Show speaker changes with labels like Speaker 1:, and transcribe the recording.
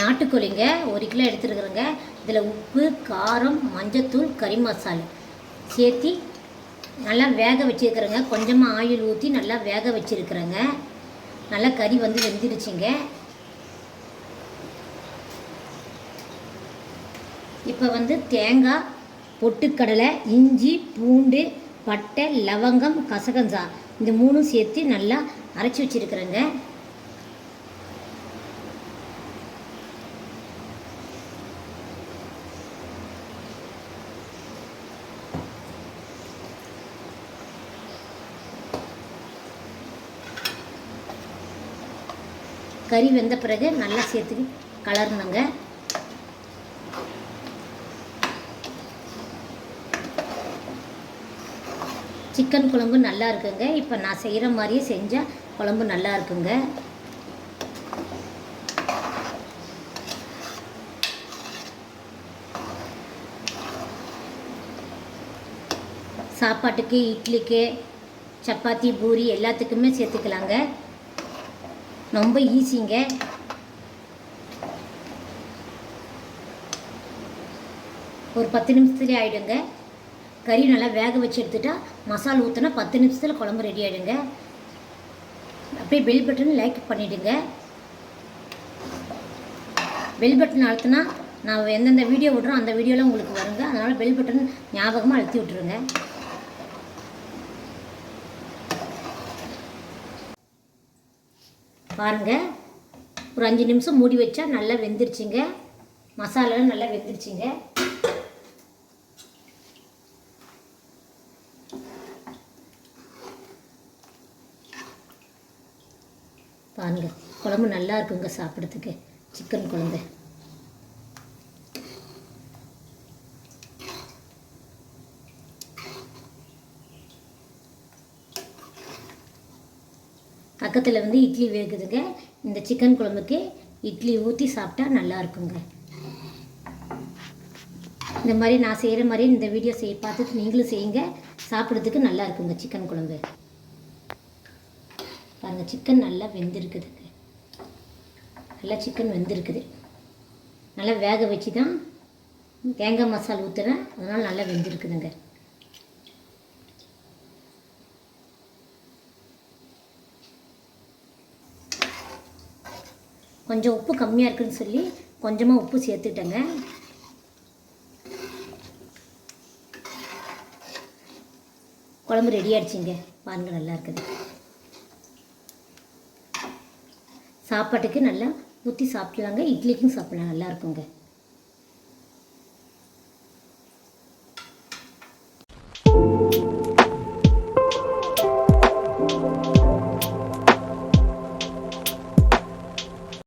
Speaker 1: நாட்டுக்கோழிங்க ஒரு கிலோ எடுத்துருக்குறேங்க. இதில் உப்பு காரம் மஞ்சத்தூள் கறி மசாலா. சேர்த்தி நல்லா வேக வச்சுருக்குறேங்க. கொஞ்சமாக ஆயில் ஊற்றி நல்லா வேக வச்சுருக்குறேங்க. நல்லா கறி வந்து வெந்துருச்சுங்க இப்போ வந்து தேங்காய் பொட்டுக்கடலை இஞ்சி பூண்டு பட்டை லவங்கம் கசகஞ்சா. இந்த மூணும் சேர்த்து நல்லா அரைச்சி வச்சுருக்குறேங்க. கறி வெந்த பிறகு நல்லா சேர்த்து கலரணுங்க. சிக்கன் குழம்பு நல்லா இருக்குங்க. இப்போ நான் செய்கிற மாதிரியே செஞ்சால் குழம்பு நல்லா இருக்குங்க. சாப்பாட்டுக்கு இட்லிக்கு சப்பாத்தி பூரி எல்லாத்துக்குமே சேர்த்துக்கலாங்க. ரொம்ப ஈஸிங்க. ஒரு பத்து நிமிஷத்துலேயே ஆகிடுங்க கறி நல்லா வேக வச்சு எடுத்துட்டா மசாலா ஊற்றினா பத்து நிமிஷத்தில் குழம்பு ரெடி ஆகிடுங்க அப்படியே பெல் பட்டன் லைக் பண்ணிவிடுங்க பெல் பட்டன் அழுத்தினா நான் எந்தெந்த வீடியோ விட்றோம் அந்த வீடியோலாம் உங்களுக்கு வருங்க. அதனால் பெல் பட்டன் ஞாபகமாக அழுத்தி விட்ருங்க பாருங்க. ஒரு அஞ்சு நிமிஷம் மூடி வச்சா நல்லா வெந்துருச்சுங்க. மசாலாலாம் நல்லா வெந்துருச்சுங்க. பாருங்க குழம்பு நல்லா இருக்குங்க சாப்பிட்றதுக்கு. சிக்கன் குழம்பு. பக்கத்தில் வந்து இட்லி வேகுதுங்க. இந்த சிக்கன் குழம்புக்கு இட்லி ஊற்றி சாப்பிட்டா நல்லா இருக்குங்க. இந்த மாதிரி நான் செய்கிற மாதிரி இந்த வீடியோ செய்ய பார்த்துட்டு நீங்களும் செய்யுங்க. சாப்பிட்றதுக்கு நல்லா இருக்குங்க சிக்கன் குழம்பு. பாருங்கள் சிக்கன் நல்லா வெந்திருக்குதுங்க. நல்லா சிக்கன் வெந்திருக்குது. நல்லா வேக வச்சு தான் தேங்காய் மசாலா ஊற்றுறேன் அதனால் நல்லா வெந்திருக்குதுங்க. கொஞ்சம் உப்பு கம்மியாக இருக்குதுன்னு சொல்லி கொஞ்சமாக உப்பு சேர்த்துட்டேங்க. குழம்பு ரெடி ஆகிடுச்சிங்க பாருங்கள் நல்லா இருக்குது. சாப்பாட்டுக்கு நல்லா ஊற்றி சாப்பிட்லாங்க. இட்லிக்கும் சாப்பிட்லாம் நல்லா இருக்குங்க.